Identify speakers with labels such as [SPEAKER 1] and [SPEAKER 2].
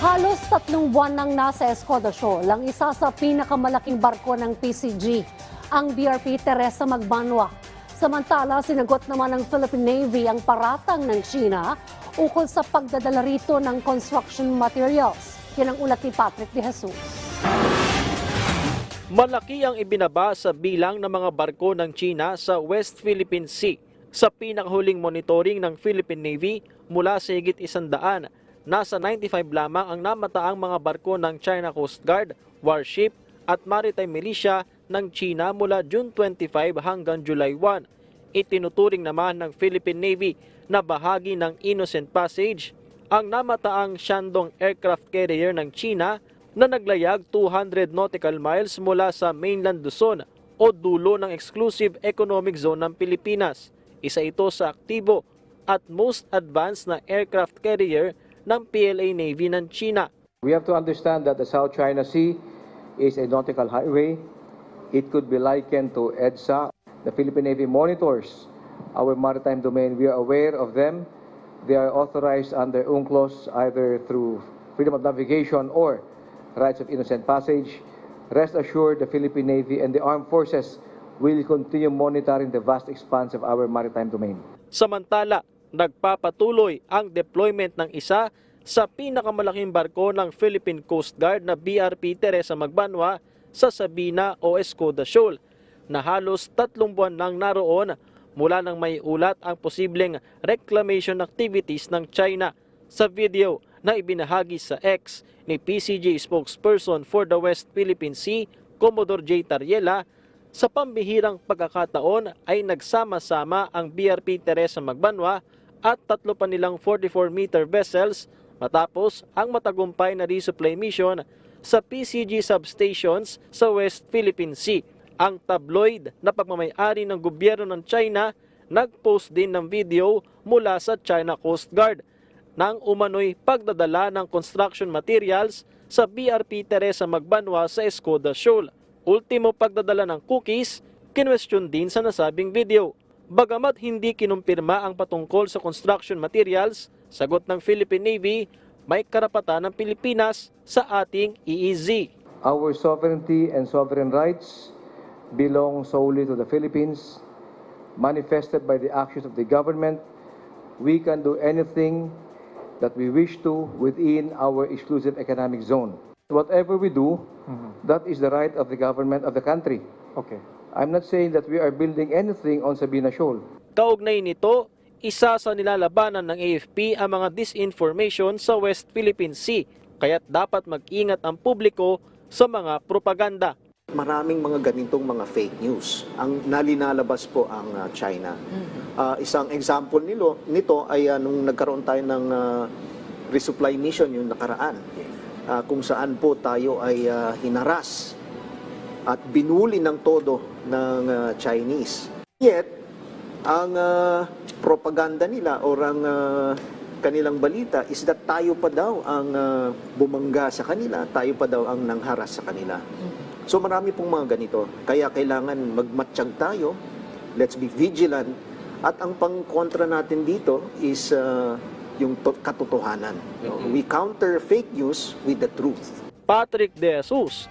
[SPEAKER 1] Halos tatlong buwan nang nasa Escodasyo, lang isa sa pinakamalaking barko ng PCG, ang BRP Teresa Magbanwa. Samantala, sinagot naman ng Philippine Navy ang paratang ng China ukol sa pagdadala rito ng construction materials. Yan ang ulat ni Patrick De Jesus.
[SPEAKER 2] Malaki ang ibinaba sa bilang ng mga barko ng China sa West Philippine Sea. Sa pinakahuling monitoring ng Philippine Navy mula sa higit isandaan, nasa 95 lamang ang namataang mga barko ng China Coast Guard, warship at maritime militia ng China mula June 25 hanggang July 1. Itinuturing naman ng Philippine Navy na bahagi ng Innocent Passage ang namataang Shandong aircraft carrier ng China na naglayag 200 nautical miles mula sa mainland Luzon o dulo ng exclusive economic zone ng Pilipinas. Isa ito sa aktibo at most advanced na aircraft carrier ng PLA Navy ng China.
[SPEAKER 3] We have to understand that the South China Sea is a nautical highway. It could be likened to EDSA. The Philippine Navy monitors our maritime domain. We are aware of them. They are authorized under UNCLOS either through freedom of navigation or rights of innocent passage. Rest assured, the Philippine Navy and the armed forces will continue monitoring the vast expanse of our maritime domain.
[SPEAKER 2] Samantala, nagpapatuloy ang deployment ng isa sa pinakamalaking barko ng Philippine Coast Guard na BRP Teresa Magbanwa sa Sabina o Escoda Shoal na halos tatlong buwan nang naroon mula nang may ulat ang posibleng reclamation activities ng China. Sa video na ibinahagi sa X ni PCG spokesperson for the West Philippine Sea, Commodore J. Tariela, sa pambihirang pagkakataon ay nagsama-sama ang BRP Teresa Magbanwa at tatlo pa nilang 44-meter vessels matapos ang matagumpay na resupply mission sa PCG substations sa West Philippine Sea. Ang tabloid na pagmamayari ng gobyerno ng China nagpost din ng video mula sa China Coast Guard ng umano'y pagdadala ng construction materials sa BRP Teresa Magbanwa sa Escoda Shoal. Ultimo pagdadala ng cookies, kinwestiyon din sa nasabing video. Bagamat hindi kinumpirma ang patungkol sa construction materials, sagot ng Philippine Navy, may karapatan ng Pilipinas sa ating EEZ.
[SPEAKER 3] Our sovereignty and sovereign rights belong solely to the Philippines, manifested by the actions of the government. We can do anything that we wish to within our exclusive economic zone. Whatever we do, that is the right of the government of the country.
[SPEAKER 4] Okay.
[SPEAKER 3] I'm not saying that we are building anything on Sabina Shoal.
[SPEAKER 2] Kaugnay nito, isa sa nilalabanan ng AFP ang mga disinformation sa West Philippine Sea, kaya't dapat mag-ingat ang publiko sa mga propaganda.
[SPEAKER 5] Maraming mga ganitong mga fake news ang nalinalabas po ang uh, China. Ah, isang example nilo nito ay uh, nung nagkaroon tayo ng uh, resupply mission yung nakaraan. Ah, kung saan po tayo ay uh, hinaras at binuli ng todo ng uh, Chinese. Yet, ang uh, propaganda nila or ang uh, kanilang balita is that tayo pa daw ang uh, bumangga sa kanila, tayo pa daw ang nangharas sa kanila. So marami pong mga ganito. Kaya kailangan magmatsyag tayo, let's be vigilant, at ang pangkontra natin dito is uh, yung to- katotohanan. We counter fake news with the truth.
[SPEAKER 2] Patrick De Jesus